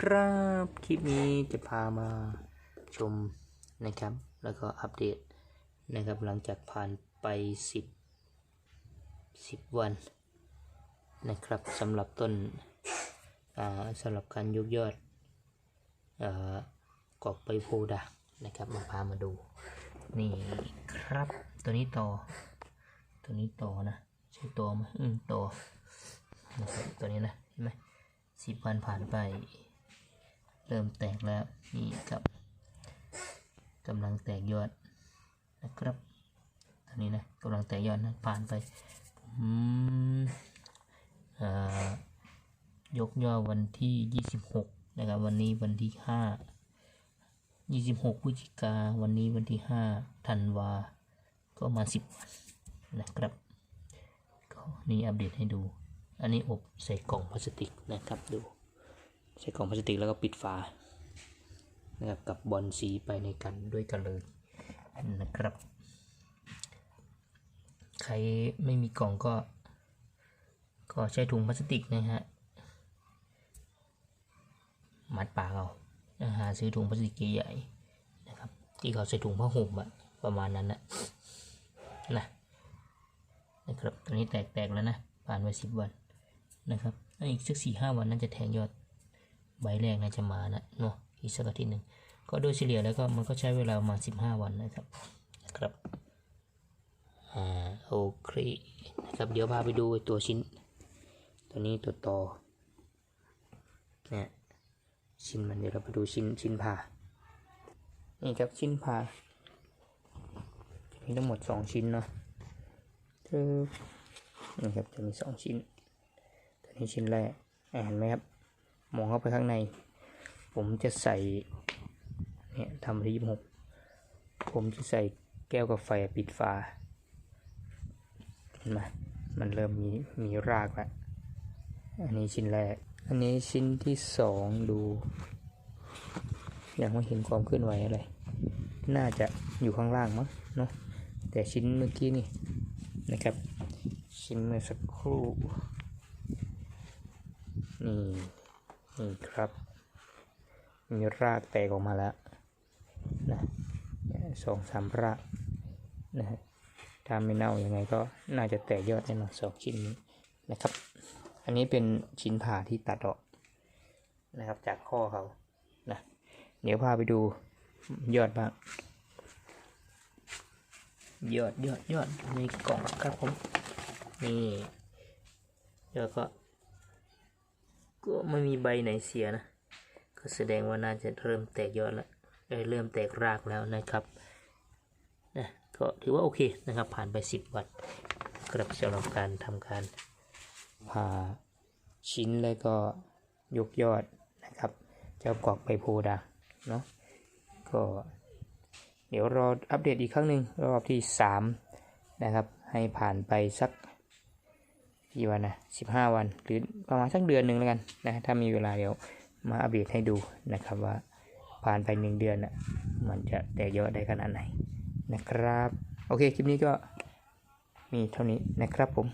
ครับคลิปนี้จะพามาชมนะครับ แล้วก็อัปเดตนะครับ หลังจากผ่านไป 10 10 วันนะครับสำหรับต้นสำหรับการยกยอดอกอกใบโพดานะครับ มาพามาดู นี่ครับ ตัวนี้ต่อ ตัวนี้ต่อนะใช่ต่อไหมอืมต่อนะครับตัวนี้นะเห็นไหมสิบวันผ่านไป เริ่มแตกแล้วนี่ครับกำลังแตกยอดนะครับตอนนี้นะกำลังแตกยอดนะผ่านไปอืมอ่ายกยอดวันที่ 26 นะครับ วันนี้วันที่ 5 26พฤศจิกาวันนี้วันที่ 5 ธันวา ก็มา 10 วันนะครับ ก็นี่อัปเดตให้ดู อันนี้อบใส่กล่องพลาสติกนะครับดู ใส่กล่องพลาสติกแล้วก็ปิดฝานะครับกับบอลสีไปในกันด้วยกันเลยนะครับ ใครไม่มีกล่องก็ ก็ใช้ถุงพลาสติกนะฮะมัดปากเอาหาซื้อถุงพลาสติกใหญ่ๆนะครับ ที่เขาใส่ถุงผ้าห่มอะประมาณนั้นนะนะนะครับตอนนี้แตกๆแล้วนะผ่านไปสิบวันนะครับอีกสักสี่ห้าวันน่าจะแทงยอด ใบแรกน่าจะมานะเนาะอีกสักอาทิตย์หนึ่งก็โดยเฉลี่ยแล้วก็มันก็ใช้เวลาประมาณสิบห้าวันนะครับนะครับอ่าโอเคนะครับเดี๋ยวพาไปดูตัวชิ้น ตัวนี้ตัวต่อเนี่ยชิ้นมันเดี๋ยวเราไปดูชิ้นชิ้นผ่านี่ครับชิ้นผ่ามีทั้งหมดสองชิ้นเนาะคือนี่ครับจะมีสองชิ้นตัวนี้ชิ้นแรกอ่าเห็นไหมครับ มองเข้าไปข้างใน ผมจะใส่เนี่ยทำที่ยี่หกผมจะใส่แก้วกาแฟปิดฝาเห็นไหมมันเริ่มมีมีรากแล้วอันนี้ชิ้นแรก อันนี้ชิ้นที่สองดูยังไม่เห็นความเคลื่อนไหวอะไร น่าจะอยู่ข้างล่างมั้งเนาะแต่ชิ้นเมื่อกี้นี่นะครับ ชิ้นเมื่อสักครู่ นี่ นี่ครับ มีรากแตกออกมาแล้วนะสองสามรากนะฮะถ้าไม่เน่ายังไงก็น่าจะแตกยอดแน่นอนสองชิ้นนี้นะครับ อันนี้เป็นชิ้นผ่าที่ตัดออกนะครับ จากข้อเขานะเดี๋ยวพาไปดูยอดบ้างยอดยอดยอดในกล่องครับผมนี่แล้วก็ ก็ไม่มีใบไหนเสียนะ ก็แสดงว่าน่าจะเริ่มแตกยอดแล้วเเริ่มแตกรากแล้วนะครับนะก็ถือว่าโอเคนะครับ ผ่านไป 10 วันครับสำหรับการทำการผ่าชิ้นแล้วก็ยกยอดนะครับ เจ้ากอกใบโพดาเนาะก็เดี๋ยวรออัปเดตอีกครั้งหนึ่งรอบที่ 3 นะครับ ให้ผ่านไปสัก กี่วันนะสิบห้าวัน หรือประมาณสักเดือนหนึ่งแล้วกันนะถ้ามีเวลาเดี๋ยวมาอัปเดตให้ดูนะครับว่าผ่านไปหนึ่งเดือนน่ะมันจะแตกยอดได้ขนาดไหนนะครับ โอเค คลิปนี้ก็มีเท่านี้นะครับผม